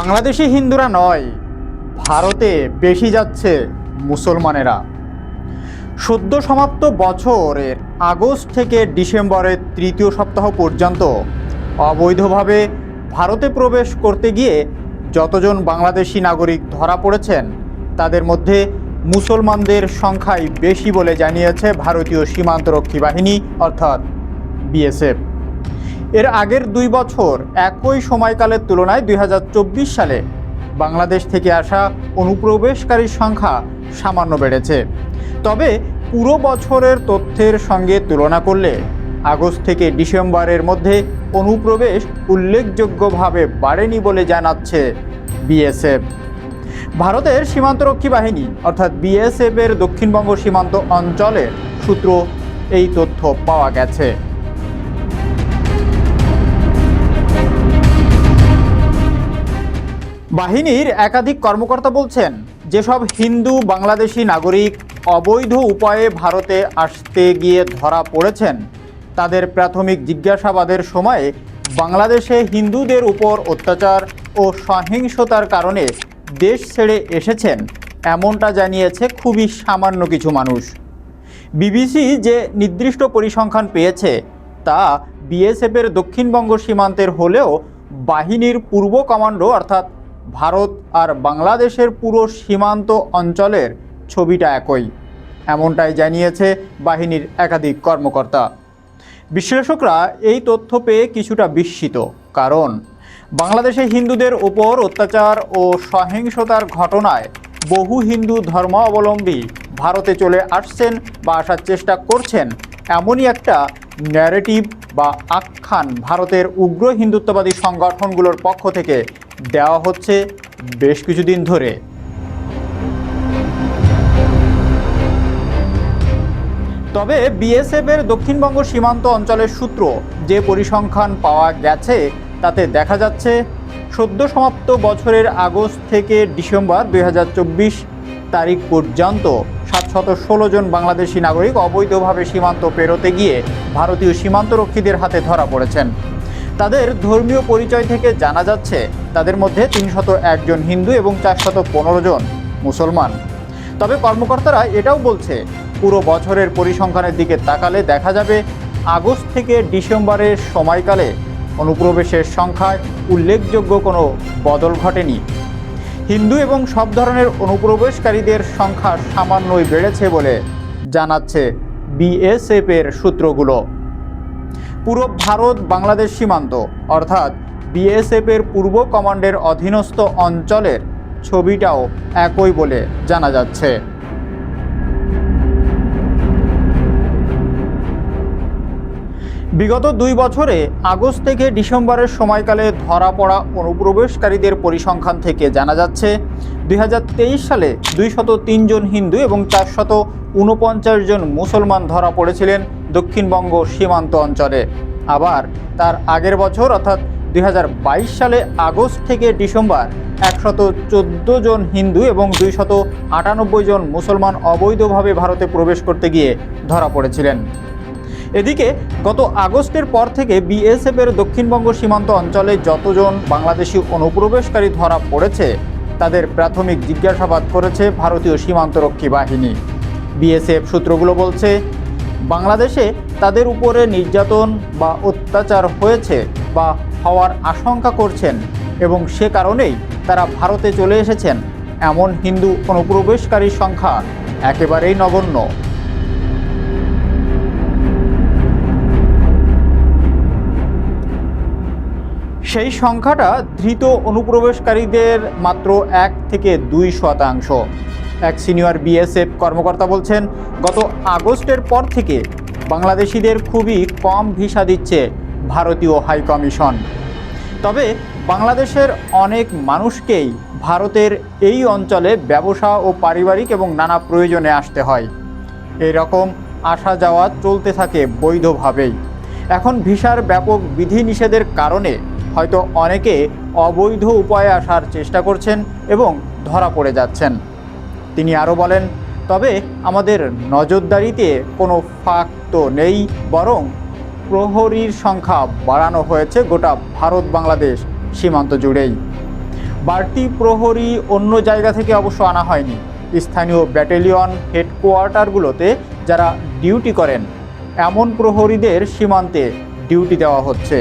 বাংলাদেশি হিন্দুরা নয়, ভারতে বেশি যাচ্ছে মুসলমানেরা। সদ্য সমাপ্ত বছরের আগস্ট থেকে ডিসেম্বরের তৃতীয় সপ্তাহ পর্যন্ত অবৈধভাবে ভারতে প্রবেশ করতে গিয়ে যতজন বাংলাদেশি নাগরিক ধরা পড়েছেন, তাদের মধ্যে মুসলমানদের সংখ্যাই বেশি বলে জানিয়েছে ভারতীয় সীমান্তরক্ষী বাহিনী, অর্থাৎ বিএসএফ। এর আগের দুই বছর একই সময়কালের তুলনায় দুই হাজার চব্বিশ সালে বাংলাদেশ থেকে আসা অনুপ্রবেশকারীর সংখ্যা সামান্য বেড়েছে। তবে পুরো বছরের তথ্যের সঙ্গে তুলনা করলে আগস্ট থেকে ডিসেম্বরের মধ্যে অনুপ্রবেশ উল্লেখযোগ্যভাবে বাড়েনি বলে জানাচ্ছে বিএসএফ। ভারতের সীমান্তরক্ষী বাহিনী, অর্থাৎ বিএসএফ এর দক্ষিণবঙ্গ সীমান্ত অঞ্চলের সূত্র এই তথ্য পাওয়া গেছে। বাহিনীর একাধিক কর্মকর্তা বলছেন, যেসব হিন্দু, বাংলাদেশি নাগরিক অবৈধ উপায়ে ভারতে আসতে গিয়ে ধরা পড়েছেন, তাদের প্রাথমিক জিজ্ঞাসাবাদের সময়ে বাংলাদেশে হিন্দুদের উপর অত্যাচার ও সহিংসতার কারণে দেশ ছেড়ে এসেছেন, এমনটা জানিয়েছে খুবই সামান্য কিছু মানুষ। বিবিসি যে নির্দিষ্ট পরিসংখ্যান পেয়েছে, তা বিএসএফের দক্ষিণবঙ্গ সীমান্তের হলেও বাহিনীর পূর্ব কমান্ডো অর্থাৎ ভারত আর বাংলাদেশের পুরো সীমান্ত অঞ্চলের ছবিটা একই। এমনটাই জানিয়েছে বাহিনীর একাধিক কর্মকর্তা। বিশ্লেষকরা এই তথ্য পেয়ে কিছুটা বিস্মিত, কারণ বাংলাদেশে হিন্দুদের ওপর অত্যাচার ও সহিংসতার ঘটনায় বহু হিন্দু ধর্মাবলম্বী ভারতে চলে আসছেন বা আসার চেষ্টা করছেন এমনই একটা ন্যারেটিভ বা আখ্যান ভারতের উগ্র হিন্দুত্ববাদী সংগঠনগুলোর পক্ষ থেকে দেওয়া হচ্ছে বেশ কিছুদিন ধরে। তবে বিএসএফ এর দক্ষিণবঙ্গ সীমান্ত অঞ্চলের সূত্র যে পরিসংখ্যান পাওয়া গেছে, তাতে দেখা যাচ্ছে সদ্য সমাপ্ত বছরের আগস্ট থেকে ডিসেম্বর দু হাজার চব্বিশ তারিখ পর্যন্ত সাতশত ষোলো জন বাংলাদেশি নাগরিক অবৈধভাবে সীমান্ত পেরোতে গিয়ে ভারতীয় সীমান্তরক্ষীদের হাতে ধরা পড়েছেন। তাদের ধর্মীয় পরিচয় থেকে জানা যাচ্ছে তাদের মধ্যে তিনশত একজন হিন্দু এবং চারশত পনেরো জন মুসলমান। তবে কর্মকর্তারা এটাও বলছে, পুরো বছরের পরিসংখ্যানের দিকে তাকালে দেখা যাবে আগস্ট থেকে ডিসেম্বরের সময়কালে অনুপ্রবেশের সংখ্যায় উল্লেখযোগ্য কোনো বদল ঘটেনি। হিন্দু এবং সব ধরনের অনুপ্রবেশকারীদের সংখ্যা সামান্যই বেড়েছে বলে জানাচ্ছে বিএসএফের সূত্রগুলো। পুরো ভারত বাংলাদেশ সীমান্ত, অর্থাৎ বিএসএফ এর পূর্ব কমান্ডের অধীনস্থ অঞ্চলের ছবিটাও একই বলে জানা যাচ্ছে। বিগত দুই বছরে আগস্ট থেকে ডিসেম্বরের সময়কালে ধরা পড়া অনুপ্রবেশকারীদের পরিসংখ্যান থেকে জানা যাচ্ছে, দুই হাজার তেইশ সালে দুইশত জন হিন্দু এবং চারশত উনপঞ্চাশ জন মুসলমান ধরা পড়েছিলেন দক্ষিণবঙ্গ সীমান্ত অঞ্চলে। আবার তার আগের বছর, অর্থাৎ দুই হাজার বাইশ সালে আগস্ট থেকে ডিসেম্বর, একশত জন হিন্দু এবং দুইশত আটানব্বই জন মুসলমান অবৈধভাবে ভারতে প্রবেশ করতে গিয়ে ধরা পড়েছিলেন। এদিকে গত আগস্টের পর থেকে বিএসএফ এর দক্ষিণবঙ্গ সীমান্ত অঞ্চলে যতজন বাংলাদেশি অনুপ্রবেশকারী ধরা পড়েছে, তাদের প্রাথমিক জিজ্ঞাসাবাদ করেছে ভারতীয় সীমান্তরক্ষী বাহিনী। বিএসএফ সূত্রগুলো বলছে বাংলাদেশে তাদের উপরে নির্যাতন বা অত্যাচার হয়েছে বা হওয়ার আশঙ্কা করছেন এবং সে কারণেই তারা ভারতে চলে এসেছেন এমন হিন্দু অনুপ্রবেশকারীর সংখ্যা একেবারেই নগণ্য। সেই সংখ্যাটা ধৃত অনুপ্রবেশকারীদের মাত্র এক থেকে দুই শতাংশ। এক সিনিয়র বিএসএফ কর্মকর্তা বলছেন, গত আগস্টের পর থেকে বাংলাদেশিদের খুবই কম ভিসা দিচ্ছে ভারতীয় হাই কমিশন। তবে বাংলাদেশের অনেক মানুষকেই ভারতের এই অঞ্চলে ব্যবসা ও পারিবারিক এবং নানা প্রয়োজনে আসতে হয়। এই রকম আসা যাওয়া চলতে থাকে বৈধভাবেই। এখন ভিসার ব্যাপক বিধিনিষেধের কারণে হয়তো অনেকে অবৈধ উপায়ে আসার চেষ্টা করছেন এবং ধরা পড়ে যাচ্ছেন। তিনি আরও বলেন, তবে আমাদের নজরদারিতে কোনো ফাঁক তো নেই, বরং প্রহরীর সংখ্যা বাড়ানো হয়েছে গোটা ভারত বাংলাদেশ সীমান্ত জুড়েই। বাড়তি প্রহরী অন্য জায়গা থেকে অবশ্য আনা হয়নি। স্থানীয় ব্যাটালিয়ন হেডকোয়ার্টারগুলোতে যারা ডিউটি করেন, এমন প্রহরীদের সীমান্তে ডিউটি দেওয়া হচ্ছে।